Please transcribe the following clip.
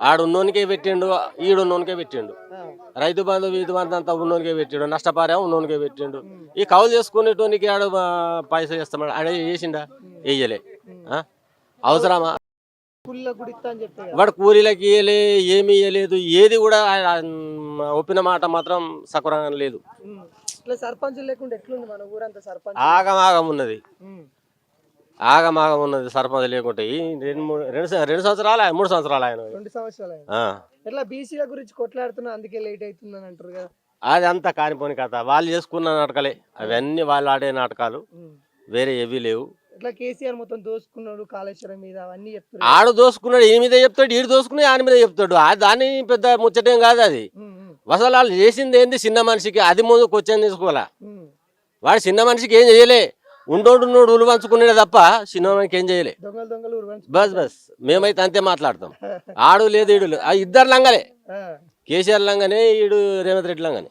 ఆడు ఉన్నోనికే పెట్టిండు ఈడు ఉన్నోనికే పెట్టిండు. రైతు బంధు వీధి బంధు అంతా ఉన్నోనికే పెట్టిండు నష్టపారే ఉన్నోనికే పెట్టిండు. ఈ కౌలు చేసుకునేటోనికి ఆడు పైసలు ఇస్తామని ఆడ చేసిండా వేయలే? అవసరమా. వాడు కూలీలకి ఇయ్యలే ఏమి ఇయ్యలేదు ఏది కూడా ఒప్పిన మాట మాత్రం సకురంగా లేదు. ఉమ్. ఇట్లా ఆగమాగం ఉన్నది సర్పంచ్ లేకుంటే. ఈ రెండు మూడు రెండు స- రెండు సంవత్సరాలు? ఆయన, మూడు సంవత్సరాలు ఆయన? రెండు సంవత్సరాలు అయింది. ఆ. ఎట్లా బీసీల గురించి కొట్లాడుతున్నా అందుకే లేట్ అవుతుందని అంటారు కదా. అది అంతా కానిపోని కథ. వాళ్ళు చేసుకున్న నాటకాలే. అవన్నీ వాళ్ళు ఆడే నాటకాలు. ఉమ్. వేరే ఏవి లేవు. కేసీఆర్ మొత్తం దోసుకున్నాడు కాళేశ్వరం మీద అవన్నీ చెప్తున్నారు. ఆడు దోసుకున్నాడు ఈ మీద చెప్తాడు ఈడు దోసుకుని ఆయన మీద చెప్తాడు. ఆ దాని పెద్ద ముచ్చటేం కాదు అది. ఉమ్, ఉమ్, అసలు వాళ్ళు చేసింది ఏంది? చిన్న మనిషికి అది ముందు క్వశ్చన్ తీసుకోవాలా? ఉమ్. వాడు చిన్న మనిషికి ఏం చేయలే? ఉండోడు నోడు ఉలు పంచుకున్నాడు తప్ప చిన్న మనిషికి ఏం చేయలే బస్ బస్. మేమైతే అంతే మాట్లాడతాం. ఆడు లేదు ఈడు లేదు. ఆ ఇద్దరు లంగలే. కేసీఆర్ లంగనే ఈడు రేవంత్ రెడ్డి లంగనే.